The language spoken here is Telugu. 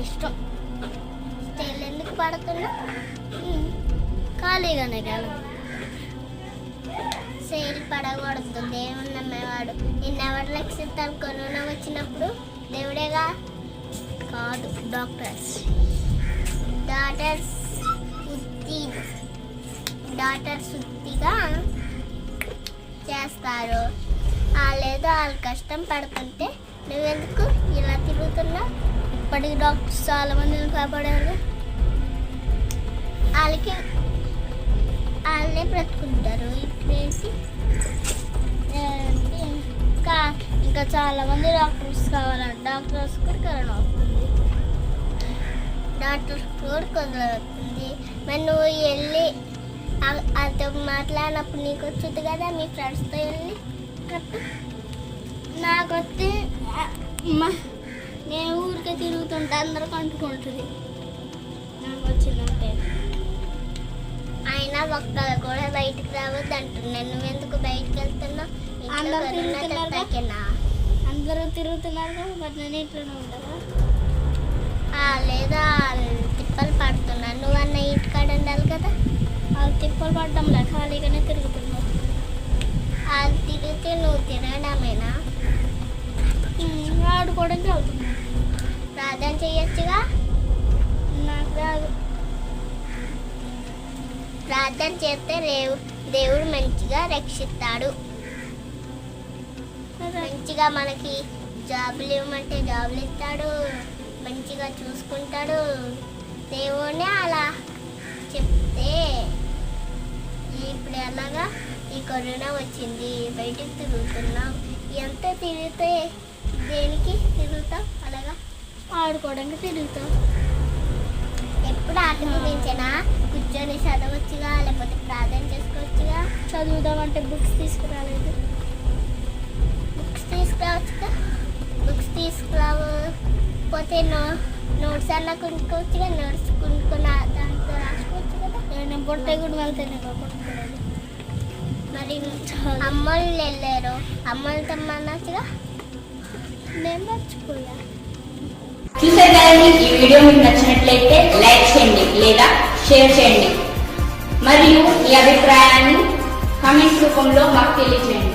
ఇష్టం. స్టైల్ ఎందుకు పడుతున్నా? ఖాళీగానే కదా. సేల్ పడకూడదు దేవుడు నమ్మేవాడు. నిన్నెవరు లక్షిస్తాను కరోనా వచ్చినప్పుడు దేవుడేగా? కాదు డాక్టర్స్. డాక్టర్స్ వృత్తి డాక్టర్స్ వృత్తిగా చేస్తారు. వాళ్ళేదో వాళ్ళు కష్టం పడుతుంటే నువ్వెందుకు ఇలా తిరుగుతున్నావు? ఇప్పటికి డాక్టర్స్ చాలా మందిని కాపాడారు? వాళ్ళకి వాళ్ళే బ్రతుకుంటారు. ఇప్పుడేసి ఇంకా ఇంకా చాలా మంది డాక్టర్స్ కావాలంటే. డాక్టర్స్ కూడా కరోనా వస్తుంది. డాక్టర్స్ కూడా కొందరు వస్తుంది. మరి నువ్వు వెళ్ళి ఆ- మాట్లాడినప్పుడు నీకు వచ్చింది కదా మీ ఫ్రెండ్స్తో వెళ్ళి నాకు వస్తే నేను ఊరికే తిరుగుతుంటే అందరికి అంటుకుంటుంది నాకు వచ్చిందంటే. అయినా ఒక్కరు కూడా బయటికి రావద్దు అంటున్నాను నువ్వెందుకు బయటికి వెళ్తున్నావు ఇంట్లో అందరూ? తప్పాకేనా? అందరూ తిరుగుతున్నారు మరి నేను ఇంట్లోనే ఉంటారా లేదా తిప్పలు పడుతున్నాను నువ్వు అన్న ఇంటికాడ ఉండాలి కదా. వాళ్ళు తిప్పలు పడ్డంలే ఖాళీగానే తిరుగుతున్నారు వాళ్ళు తిరిగితే నువ్వు తినడమేనా? ఉమ్, ఆడుకోవడానికి వెళ్తున్నారు ప్రార్థన చేయొచ్చుగా? నాకు ప్రార్థన చేస్తే రేవు దేవుడు మంచిగా రక్షిస్తాడు. మంచిగా మనకి జాబులు ఇవ్వమంటే జాబులు ఇస్తాడు. మంచిగా చూసుకుంటాడు. దేవుడే అలా చెప్తే ఇప్పుడు ఎలాగా ఈ కరోనా వచ్చింది బయటకు తిరుగుతున్నాం. ఎంత తిరిగితే దేనికి తిరుగుతాం? అలాగా ఆడుకోవడానికి తిరుగుతాం. ఎప్పుడు ఆట గురించేనా కూర్చొని చదవచ్చుగా లేకపోతే ప్రార్థన చేసుకోవచ్చుగా. చదువుదామంటే బుక్స్ తీసుకురాలేదు. బుక్స్ తీసుకురావచ్చుగా. బుక్స్ తీసుకురాకపోతే నో నోట్స్ అన్న కొనుక్కోవచ్చుగా నోట్స్ కొనుక్కొని ఆ దాంతో రాసుకోవచ్చు కదా. నేను పొట్టే కూడా వెళ్తేనే కొనుక్కోలేదు మరి అమ్మోళ్ళు వెళ్ళారు. అమ్మోళ్ళు తెమ్మనొచ్చుగా నేను మర్చిపోయా. చూసారు ఈ వీడియో మీకు నచ్చినట్లయితే లైక్ చేయండి లేదా షేర్ చేయండి. మరియు మీ అభిప్రాయాన్ని కామెంట్స్ రూపంలో మాకు తెలియజేయండి.